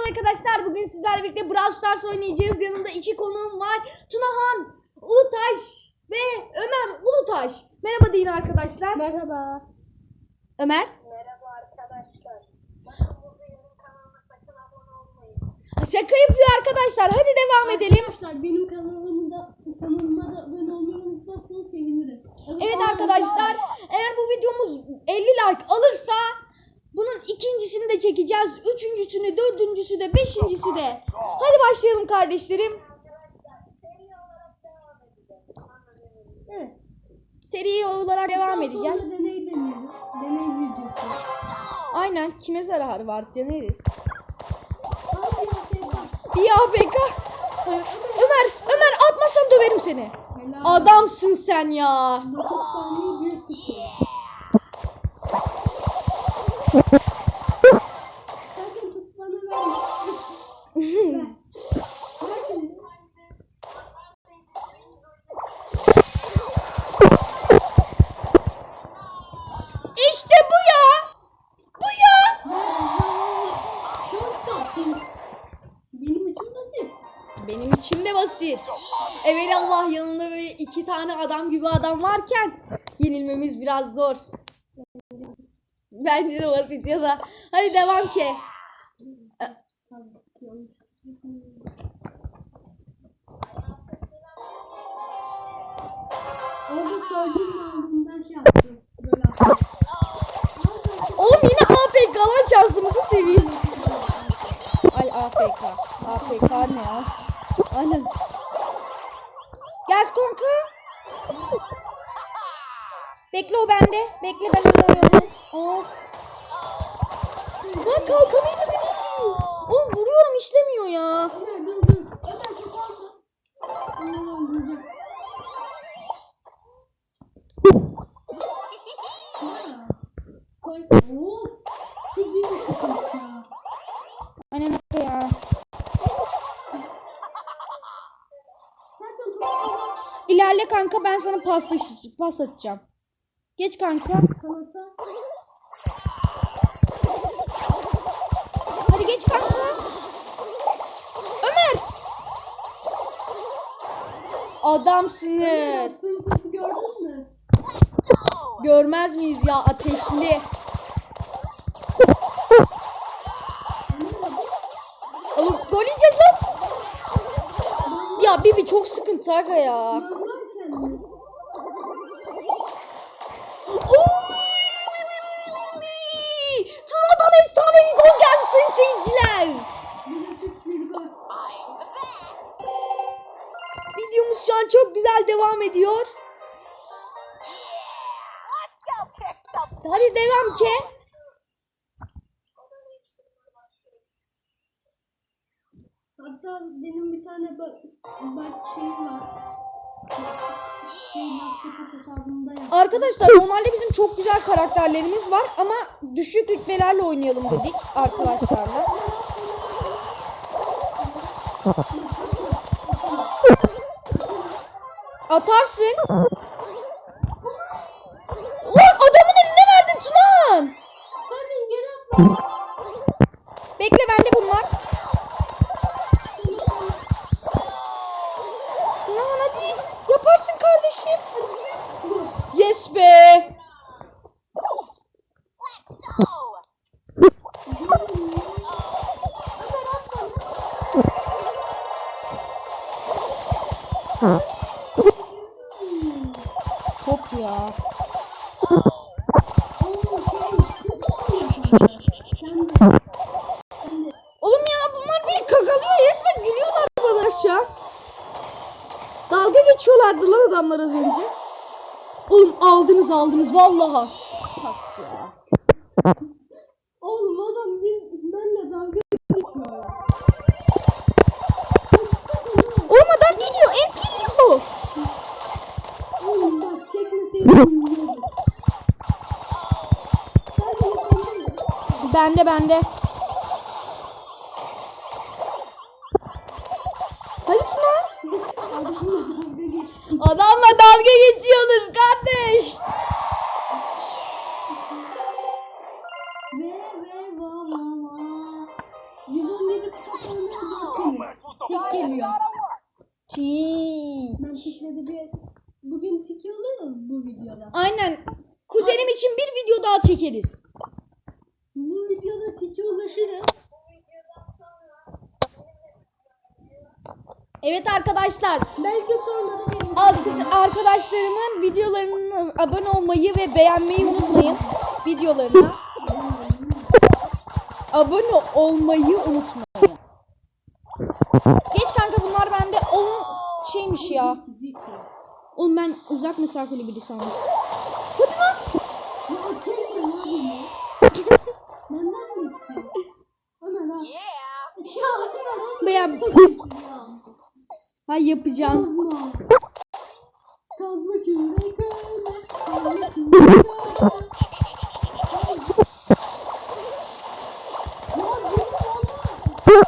Arkadaşlar bugün sizlerle birlikte Brawl Stars oynayacağız. Yanımda iki konuğum var. Tunahan Ulutaş ve Ömer Ulutaş. Merhaba deyin arkadaşlar. Merhaba. Ömer. Merhaba arkadaşlar. Şaka yapıyor arkadaşlar. Hadi devam edelim. Arkadaşlar benim kanalımda kanalıma da abone olmayı unutmazsanız sevinirim. Evet arkadaşlar eğer bu videomuz 50 like alırsa bunun ikincisini de çekeceğiz. Üçüncüsünü, dördüncüsü de, beşincisi de. Hadi başlayalım kardeşlerim. Seri olarak devam edeceğiz. Anladığınız Evet. Seri olarak devam edeceğiz. Sonra deney deniyoruz. Deney videosu. Aynen kime zararı var deneriz. Bir APK. Ömer, Ömer atmasan döverim seni. Adamsın sen ya. İşte bu ya. Bu ya. Çok tatlı. Benim için basit. Benim içim de basit. Evet Allah yanında böyle iki tane adam gibi adam varken yenilmemiz biraz zor. Bence de basit ya da. Hadi devam ki. Orada söylediğim ağzından şey yaptım. Oğlum yine APK lan şansımızı seveyim. Ay AFK. AFK ne ya? Aynen. Gel kanka. Bekle o bende. Bekle ben onu oynayayım. Of. Lan kalkanıyla beni. Oğlum vuruyorum işlemiyor ya. Ömer dur dur. Ömer çok fazla. Ömer öldürecek. Şu bir sıkıntı ya. İlerle kanka ben sana pas atacağım. Geç kanka. kalırsa Hadi geç kanka. Ömer. Adamsınız. sınıfı gördün mü? Görmez miyiz ya ateşli. Alıp gol yiyeceğiz lan. Ya Bibi çok sıkıntı aga ya. Videomuz şu an çok güzel devam ediyor. Hadi devam ki. Hatta benim bir tane bak, var. Şey. Arkadaşlar normalde bizim çok güzel karakterlerimiz var ama düşük rütbelerle oynayalım dedik arkadaşlarla. Atarsın. Lan adamın eline verdin Tunan. Bekle bende bunlar. Tunan hadi yaparsın kardeşim. Yes be. Adamlar az önce. Oğlum aldınız aldınız vallaha. Has ya. Oğlum adam bir, benimle dalga geçiyor. Oğlum adam geliyor Ems geliyor. Oğlum bak çekmeseydim? Bende bende. Hadi Tuna. Adamla dalga Adamla dalga geçiyoruz kardeş. Ve ve va va va. 117 videoda çıkartanlar Tek geliyor. Hii. Ben bir... Bugün tiki olur mu bu videoda? Aynen. Kuzenim için bir video daha çekeriz. Bu videoda tiki ulaşırız. Evet arkadaşlar. Belki sonra da benim Arkadaşlarımın videolarına abone olmayı ve beğenmeyi unutmayın. Videolarına abone olmayı unutmayın. Geç kanka bunlar bende onun şeymiş ya. Oğlum ben uzak mesafeli biri sandım. Hadi lan. Ya? Benden mi? Ömer ha. Ya Ömer Veya ya. Ha yapacağım. Kazma. Kazma kümde köyle. Kazma kümde valla.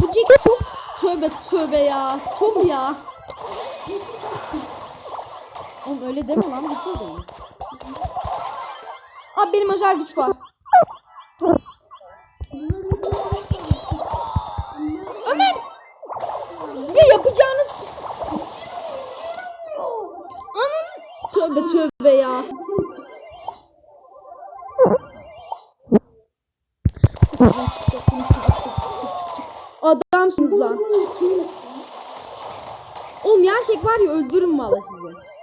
Bu Jack çok tövbe tövbe ya. Tom ya. Oğlum öyle deme lan videodayız. Abi benim özel güç var. Ömer! Ya yapacağınız... Tövbe tövbe ya. Adamsınız lan. Oğlum gerçek var ya öldürürüm valla sizi.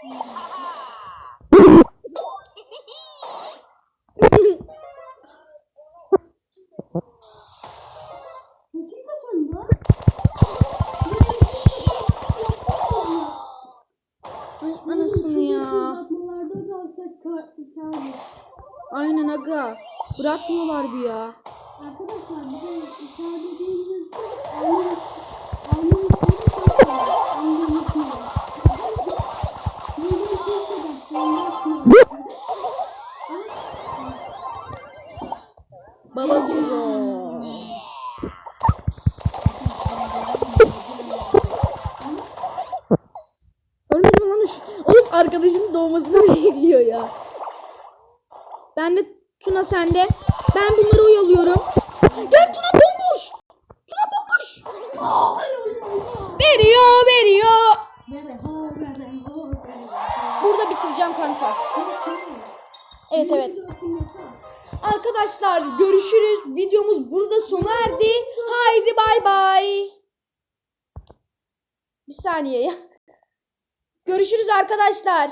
Aynen aga. Bırakmıyorlar bir ya. Arkadaşlar bir de. Anlamışsınız. Yeni bir anlatmıyor. Baba. Ölmedim lan şu. Oğlum arkadaşının doğmasını bekliyor ya. Ben de Tuna sende. Ben bunları oyalıyorum. Gel Tuna bomboş. Tuna bomboş. Veriyor veriyor. Burada bitireceğim kanka. Evet evet. Arkadaşlar görüşürüz. Videomuz burada sona erdi. Haydi bay bay. Bir saniye ya. Görüşürüz arkadaşlar.